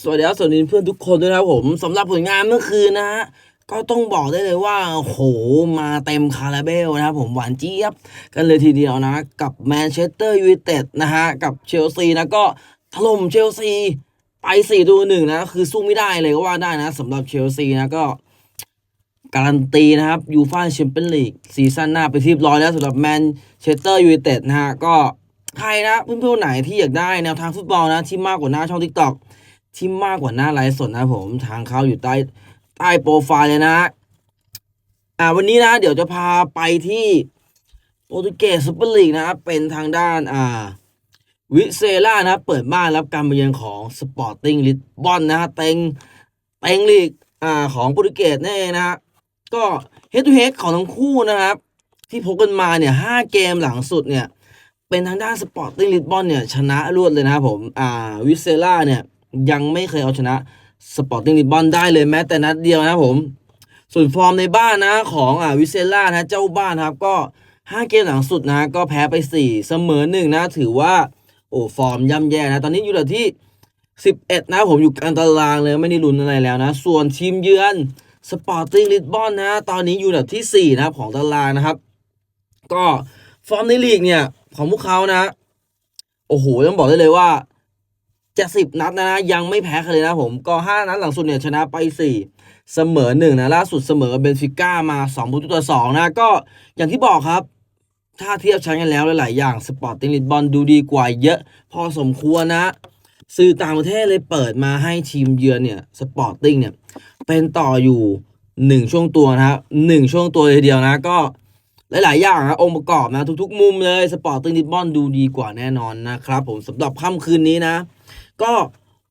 สวัสดีครับสวัสดีเพื่อนทุกคนด้วยนะครับผมสำหรับผลงานเมื่อคืนนะฮะก็ต้องบอกได้เลยว่าโหมาเต็มคาราเบลนะครับผมหวานเจี๊ยบกันเลยทีเดียวนะ กับแมนเชสเตอร์ยูไนเต็ดนะฮะกับเชลซีนะก็ถล่มเชลซีไป4ตัวหนึ่งนะ คือสู้ไม่ได้เลยก็ว่าได้นะสำหรับเชลซีนะก็การันตีนะครับยูฟ่าแชมเปี้ยนลีกซีซั่นหน้าไปที่ร้อยแล้วสำหรับแมนเชสเตอร์ยูไนเต็ดนะฮะก็ใครนะเพื่อนๆไหนที่อยากได้แนวทางฟุตบอลนะที่มากกว่าหน้าช่องทิกตอก ที่มากกว่าหน้าไลฟ์สดนะผมทางเขาอยู่ใต้ใต้โปรไฟล์เลยนะ อ่าวันนี้นะ เดี๋ยวจะพาไปที่โปรตุเกสซูเปอร์ลีกนะครับเป็นทางด้านอ่าวิเซล่านะเปิดบ้านรับการมาเยือนของสปอร์ติ้งลิสบอนนะฮะเต็งเต็งลีกอ่าของโปรตุเกสนั่นเองนะฮะก็เฮดทูเฮดของทั้งคู่นะครับ ที่พบกันมาเนี่ยห้าเกมหลังสุดเนี่ยเป็นทางด้านสปอร์ติ้งลิสบอนเนี่ยชนะรวดเลยนะผมอ่าวิเซล่าเนี่ย ยังไม่เคยเอาชนะสปอร์ติ้งลิบอนได้เลยแม้แต่นัดเดียวนะผม ส่วนฟอร์มในบ้านนะของอ่าวิเซล่านะเจ้าบ้านครับก็ห้าเกมหลังสุดนะ ก็แพ้ไปสี่เสมอหนึ่งนะ ถือว่าโอ้ฟอร์มย่ำแย่นะ ตอนนี้อยู่อันดับที่สิบเอ็ดนะผมอยู่กลางตารางเลยไม่ได้ลุ้นอะไรแล้วนะ ส่วนทีมเยือนสปอร์ติ้งลิสบอนนะ ตอนนี้อยู่อันดับที่สี่นะของตารางนะครับ ก็ฟอร์มในลีกเนี่ย ของพวกเขานะ โอ้โห ต้องบอกได้เลยว่า จะสิบนัดนะ ยังไม่แพ้ใครเลยนะผมก็ห้านัดหลังสุดเนี่ยชนะไปสี่เสมอหนึ่งนะล่าสุดเสมอเบนฟิก้ามาสองประตูต่อสองนะก็อย่างที่บอกครับ ถ้าเทียบชั้นกันแล้วหลายๆอย่างสปอร์ติ้งลิสบอนดูดีกว่าเยอะ พอสมควรนะ สื่อต่างประเทศเลยเปิดมาให้ทีมเยือนเนี่ยสปอร์ติ้งเนี่ยเป็นต่ออยู่หนึ่งช่วงตัวนะครับหนึ่งช่วงตัวเลยเดียวนะก็หลาย ๆ อย่างนะองค์ประกอบนะทุก ๆ มุมเลยสปอร์ติ้งลิสบอนดูดีกว่าแน่นอนนะครับผมสำหรับค่ำคืนนี้นะ ก็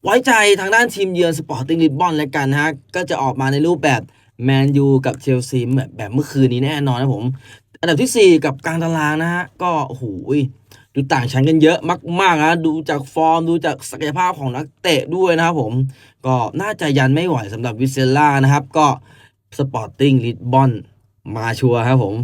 ไว้ใจทางด้านทีมเยือนสปอร์ติ้งลิสบอนแล้วกันนะฮะ ก็จะออกมาในรูปแบบแมนยูกับเชลซีแบบแบบเมื่อคืนนี้แน่นอนนะผม อันดับที่ 4 กับกลางตารางนะฮะ ก็โอ้โหยดูต่างชั้นกันเยอะมากๆนะดูจากฟอร์มดูจากศักยภาพของนักเตะด้วยนะครับผม ก็น่าจะยันไม่ไหวสำหรับวิเซล่านะครับ ก็สปอร์ติ้งลิสบอนมาชัวร์ครับผม